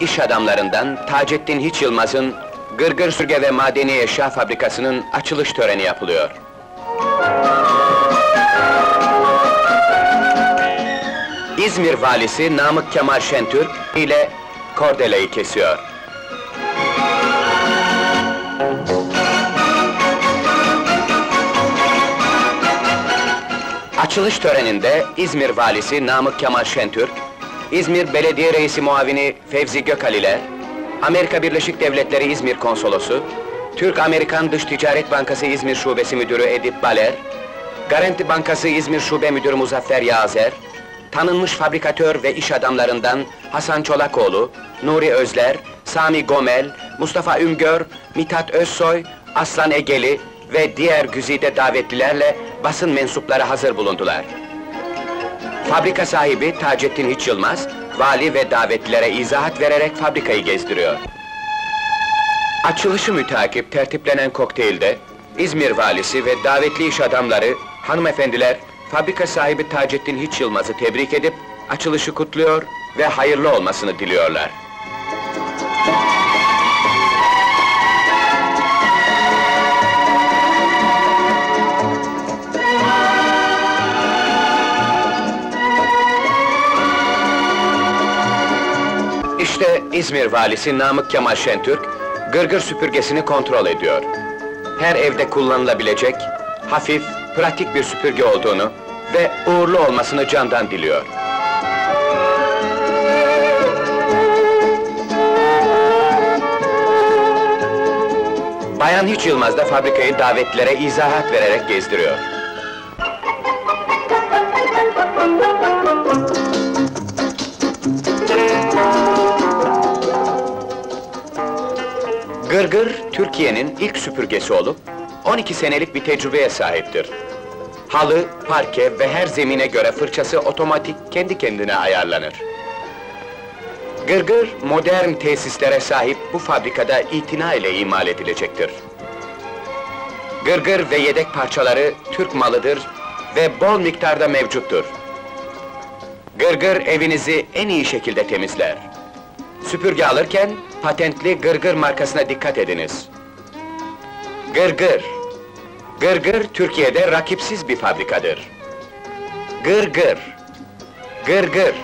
iş adamlarından Taceddin Hiç Yılmaz'ın Gırgır Sürge ve Madeni Eşya Fabrikası'nın açılış töreni yapılıyor. İzmir valisi Namık Kemal Şentürk ile kordeleyi kesiyor. Açılış töreninde İzmir valisi Namık Kemal Şentürk, İzmir Belediye Reisi Muavini Fevzi Gökaliler, Amerika Birleşik Devletleri İzmir Konsolosu, Türk-Amerikan Dış Ticaret Bankası İzmir Şubesi Müdürü Edip Baler, Garanti Bankası İzmir Şube Müdürü Muzaffer Yağzer, tanınmış fabrikatör ve iş adamlarından Hasan Çolakoğlu, Nuri Özler, Sami Gomel, Mustafa Ümgör, Mithat Özsoy, Aslan Egeli ve diğer güzide davetlilerle basın mensupları hazır bulundular. Fabrika sahibi Taceddin Hiç Yılmaz, vali ve davetlilere izahat vererek fabrikayı gezdiriyor. Açılışı mütakip tertiplenen kokteylde, İzmir valisi ve davetli iş adamları, hanımefendiler, fabrika sahibi Taceddin Hiç Yılmaz'ı tebrik edip, açılışı kutluyor ve hayırlı olmasını diliyorlar. İzmir valisi Namık Kemal Şentürk, gırgır süpürgesini kontrol ediyor. Her evde kullanılabilecek, hafif, pratik bir süpürge olduğunu ve uğurlu olmasını candan diliyor. Bayan Hiç Yılmaz da fabrikayı davetlilere izahat vererek gezdiriyor. Gırgır, Türkiye'nin ilk süpürgesi olup, 12 senelik bir tecrübeye sahiptir. Halı, parke ve her zemine göre fırçası otomatik kendi kendine ayarlanır. Gırgır, modern tesislere sahip bu fabrikada itina ile imal edilecektir. Gırgır ve yedek parçaları Türk malıdır ve bol miktarda mevcuttur. Gırgır evinizi en iyi şekilde temizler. Süpürge alırken patentli Gırgır markasına dikkat ediniz. Gırgır. Gırgır Türkiye'de rakipsiz bir fabrikadır. Gırgır. Gırgır.